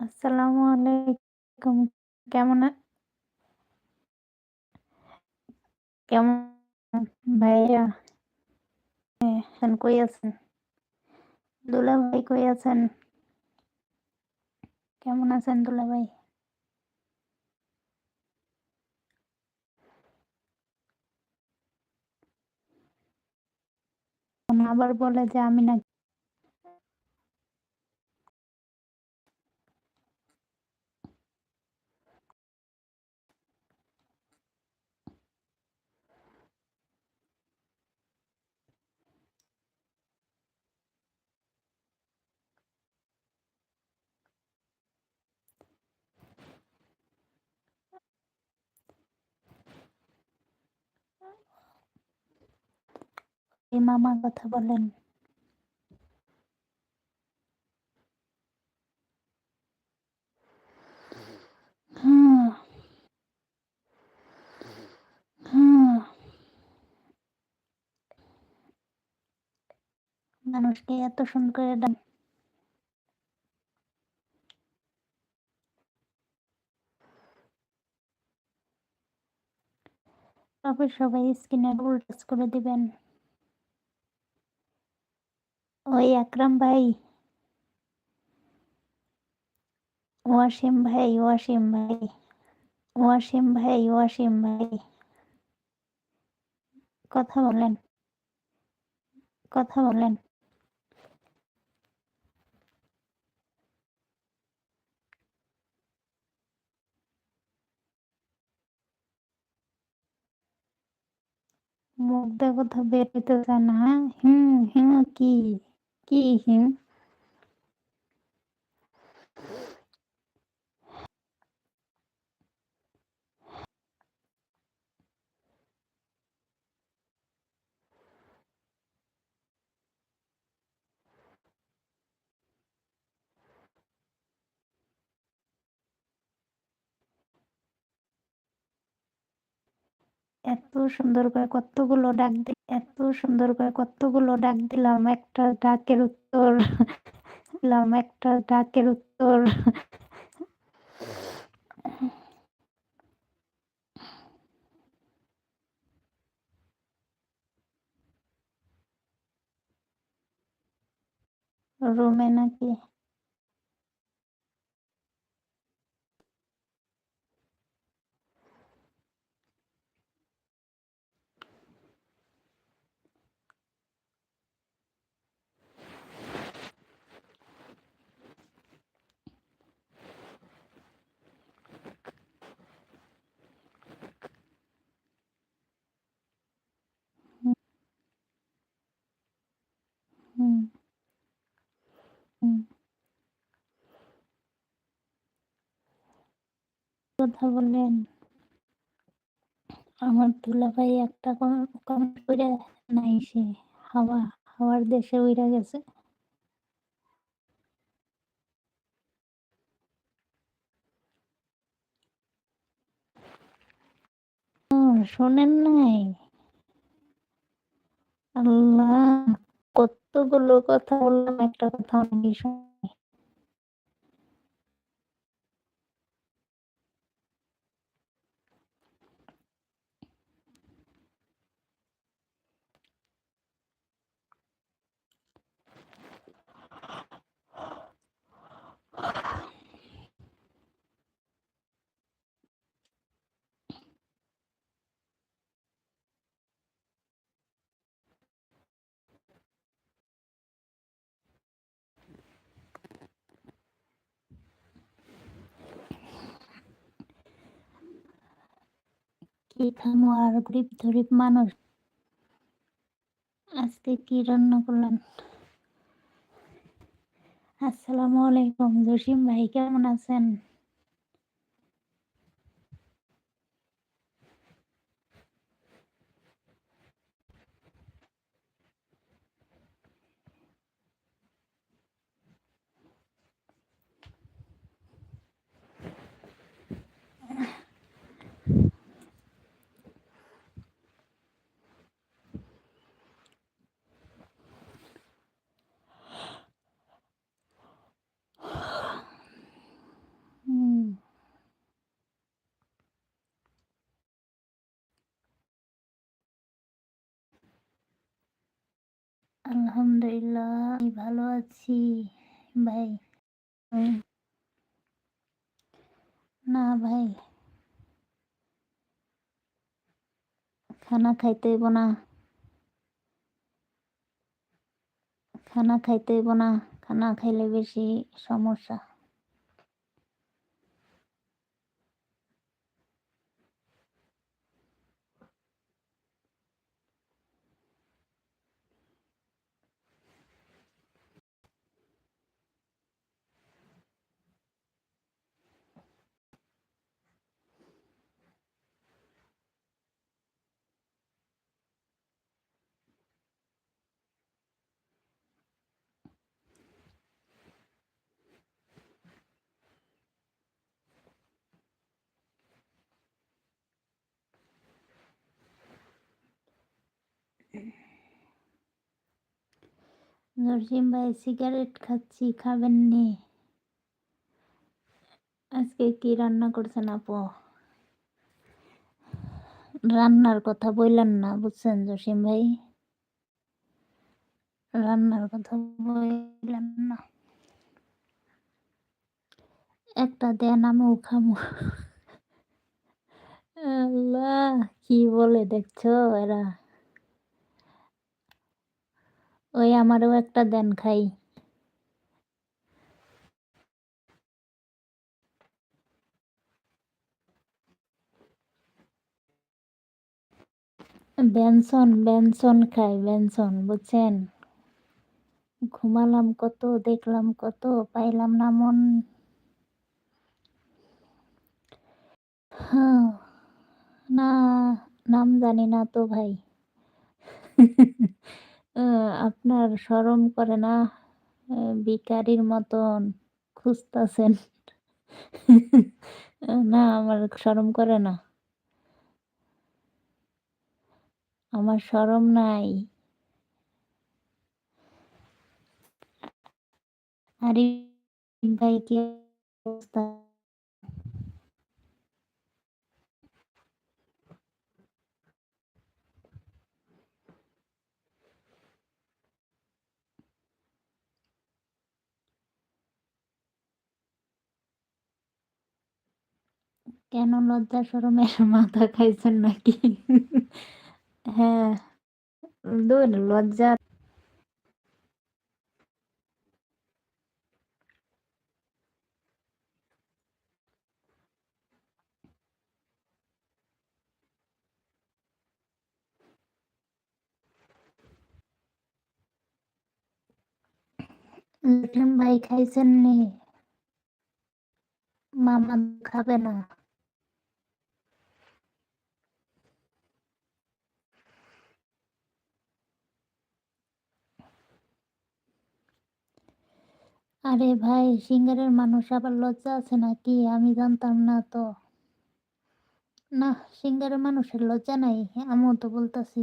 আসসালামু আলাইকুম। কেমন কেমন ভাইয়া? হ্যাঁ, কই আছেন? দুলাভাই কই আছেন? কেমন আছেন দুলাভাই? আবার বলে যে আমি নাকি এই মামা কথা বলেন। হুম। হুম। মানুষকে এত সুন্দর করে ডাক তবে সবাই স্ক্রিনে ডবল টাচ করে দিবেন। ওই আকরাম ভাই। ওয়াসিম ভাই, ওয়াসিম ভাই। ওয়াসিম ভাই, ওয়াসিম ভাই। কথা বলেন। কথা বলেন। মুখ কথা বের হইতেছে না। হুম, হুম কি? কি হুম? এত সুন্দর করে কতগুলো ডাক দি, এত সুন্দর করে কতগুলো ডাক দিলাম। একটা ডাকের উত্তর, দিলাম একটা ডাকের উত্তর রুমে নাকি? কথা বলেন। আমার দুলাভাই একটা কমেন্ট কইরা নাই সে। হাওয়া, হাওয়ার দেশে উইড়া গেছে। শোনেন নাই? আল্লাহ! কতগুলো কথা বললাম একটা নাকি শুনে। আর গরিব-ধরিব মানুষ। আজকে কি রান্না করলেন? আসসালামু আলাইকুম জসিম ভাই কেমন আছেন? আলহামদুলিল্লাহ, আমি ভালো আছি। ভাই না ভাই, খানা খাইতে হইব না। খানা খাইতে হইব না, খানা খাইলে বেশি সমস্যা। জসিম ভাই সিগারেট খাচ্ছি, খাবেন নি? আজকে কি রান্না করছেন আপু? রান্নার কথা বললেন না, বুঝছেন জসিম ভাই? রান্নার কথা বললেন না। একটা দেন আমি খামু। আল্লাহ, কি বলে দেখছ এরা? ওই আমারও একটা দেন খাই। বেনসন বেনসন খাই, বেনসন, বুঝছেন? ঘুমালাম কত, দেখলাম কত, পাইলাম না মন। না, নাম জানি না তো ভাই। আপনার শরম করে না? আহ, ভিখারির মতন খুঁজতাছেন। না আমার শরম করে না। আমার শরম নাই। আরে ভাই কি অবস্থা? কেন লজ্জা শরমের মাথা খাইছেন নাকি? হ্যাঁ লজ্জা। ভাই খাইছেন নি মামা খাবে না। আরে ভাই, সিঙ্গারের মানুষ আবার লজ্জা আছে নাকি? আমি জানতাম না তো। না, সিঙ্গারের মানুষের লজ্জা নাই, আমিও তো বলতাছি।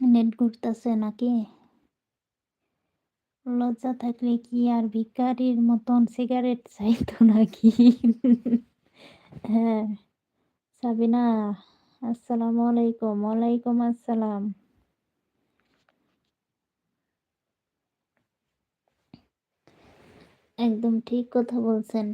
নেট ঘুরতেছে নাকি? লজ্জা থাকলে কি আর ভিখারির মতন সিগারেট চাইতো নাকি? হ্যাঁ সাবিনা, আসসালামু আলাইকুম। ওয়ালাইকুম আসসালাম। একদম ঠিক কথা বলছেন।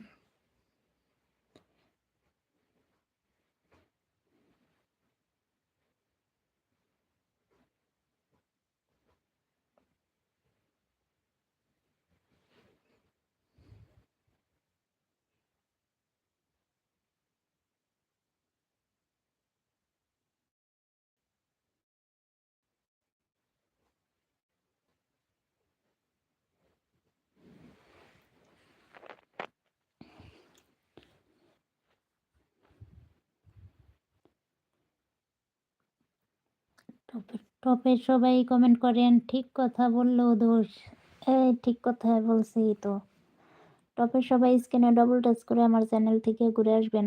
টপে টপে সবাই কমেন্ট করেন, ঠিক কথা বললেও দোষ। এই ঠিক কথা বলছি তো। টপের সবাই স্ক্রিনে ডবল টাচ করে আমার চ্যানেল থেকে ঘুরে আসবেন।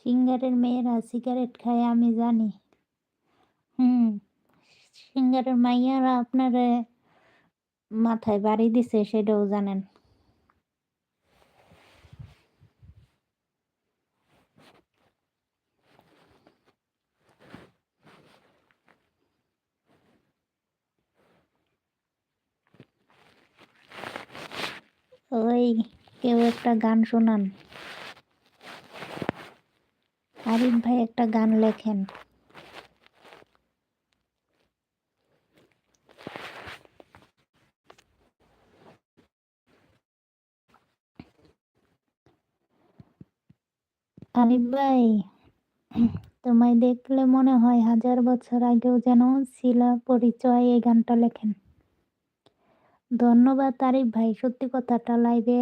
সিঙ্গারের মেয়েরা সিগারেট খায়, আমি জানি। হুম, সিঙ্গারের মাইয়ারা আপনার মাথায় বাড়ি দিছে, সেটাও জানেন। ওই কেউ একটা গান শোনান। আরিফ ভাই একটা গান লেখেন। আরিফ ভাই, তোমায় দেখলে মনে হয় হাজার বছর আগেও যেন শিলা পরিচয় এই গানটা লেখেন। ধন্যবাদ আরিফ ভাই, সত্যি কথাটা লাইভে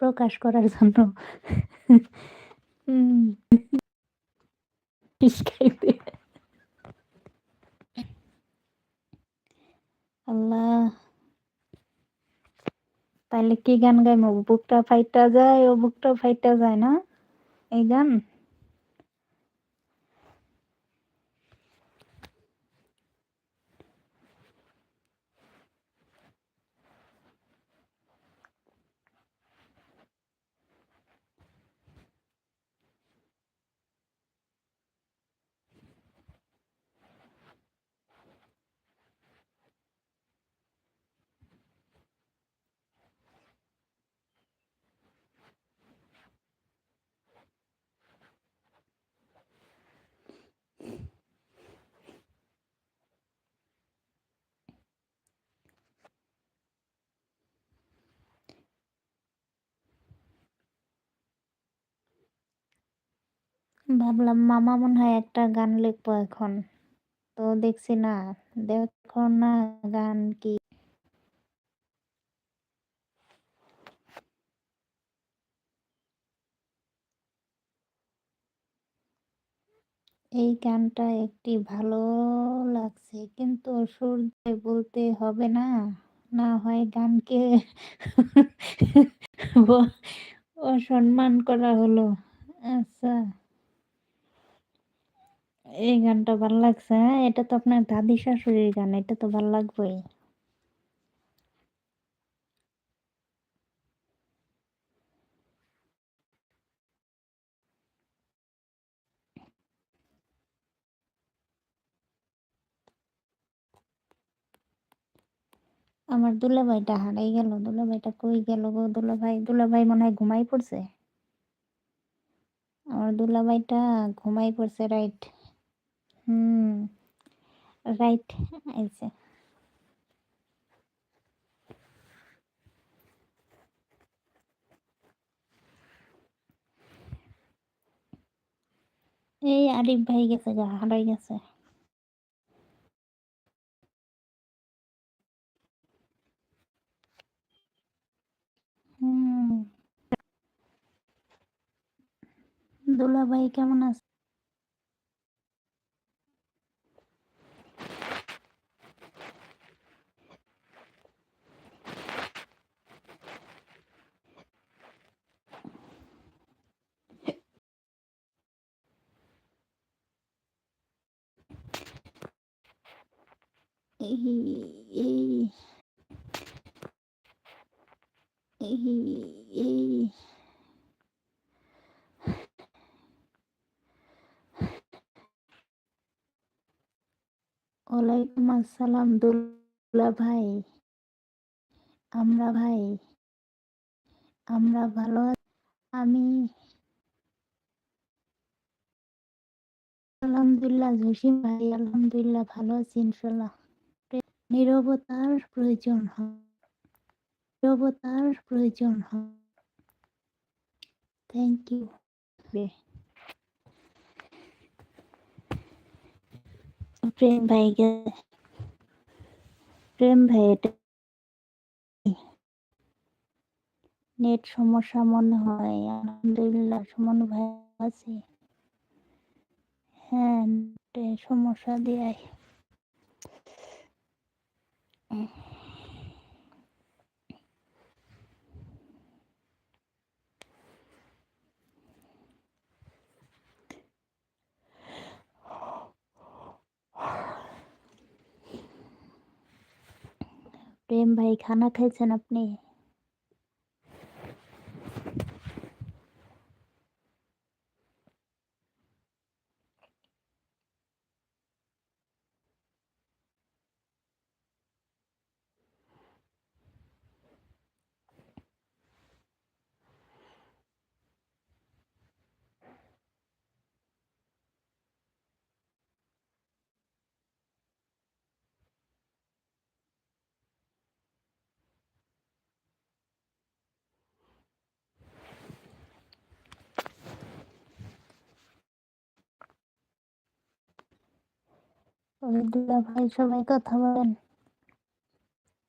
প্রকাশ করার জন্য। আল্লাহ। তাইলে কি গান গাইমু? বুকটা ফাইটা যায়, ও বুকটা ফাইটা যায় না? এই গান? ভাবলাম, মামা মনে হয় একটা গান লিখব এখন। তো দেখছি না, দেখো না গান কি। এই গানটা একটি ভালো লাগছে, কিন্তু সুর দিয়ে বলতে হবে না না হয় গানকে অসম্মান করা হলো। আচ্ছা। এই গানটা ভালো লাগছে হ্যাঁ? এটা তো আপনার দাদি শাশুড়ির গান, এটা তো ভালো লাগবেই। আমার দুলাভাইটা হারাই গেল, দুলাভাইটা কই গেল গো? দুলাভাই দুলাভাই মনে হয় ঘুমাই পড়ছে? আমার দুলাভাইটা ঘুমাই পড়ছে, রাইট। হুম রাইট আইছে এই আরিফ ভাই গেছে গা হারাই গেছে। দুলা ভাই কেমন আছে? ওয়ালাইকুম আসসালাম দুলা ভাই। আমরা ভাই, আমরা ভালো আমি আলহামদুলিল্লাহ, জসিম ভাই, আলহামদুলিল্লাহ ভালো আছি ইনশাল্লাহ নিরবতার প্রয়োজন হয়। নিরবতার প্রয়োজন হয়। থ্যাংক ইউ প্রেম ভাই প্রেম ভাই এটা নেট সমস্যা মনে হয়। আলহামদুলিল্লাহ সুমন ভাই আছে। হ্যাঁ সমস্যা দিয়ে প্রেম ভাই খানা খেয়েছেন আপনি দুলা ভাই সবাই কথা বলেন।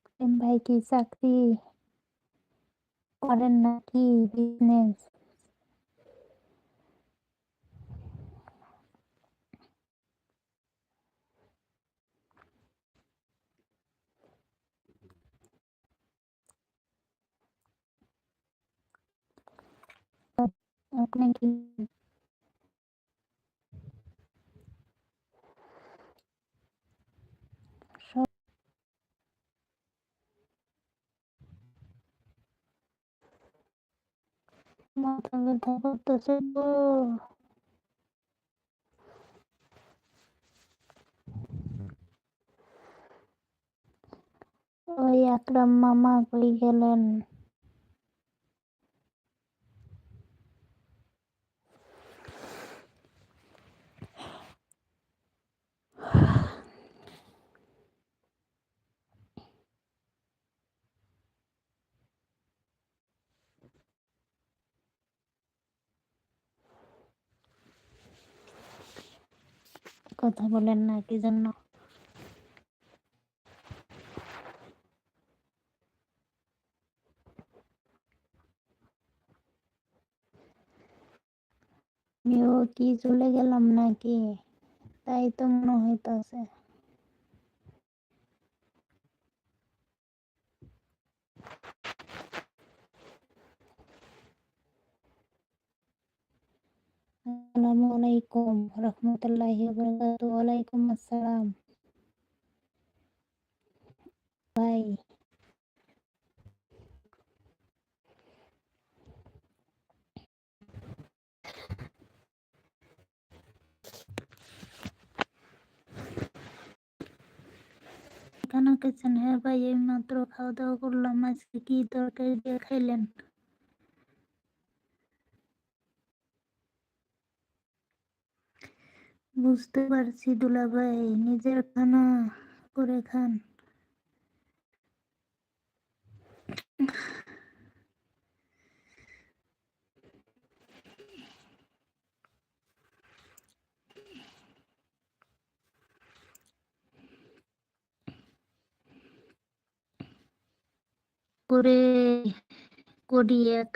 প্রেম ভাই কি চাকরি করেন নাকি বিজনেস আপনি কি মাথা ব্যথা করতেছে তো ওই আকরাম মামা কই গেলেন কথা বলেন না কি জন্য? কি চলে গেলাম নাকি? তাই তো মনে হইতাছে। আসসালামু আলাইকুম রহমতুল্লাহি ওয়াবারাকাতু ওয়ালাইকুম আসসালাম ভাই কেন খেয়েছেন হ্যাঁ ভাই এই মাত্র খাওয়া দাওয়া করলাম আজকে কি তরকারি দিয়ে খাইলেন বুঝতে পারছি দুলাভাই নিজের খানা করে খান। করে করি একা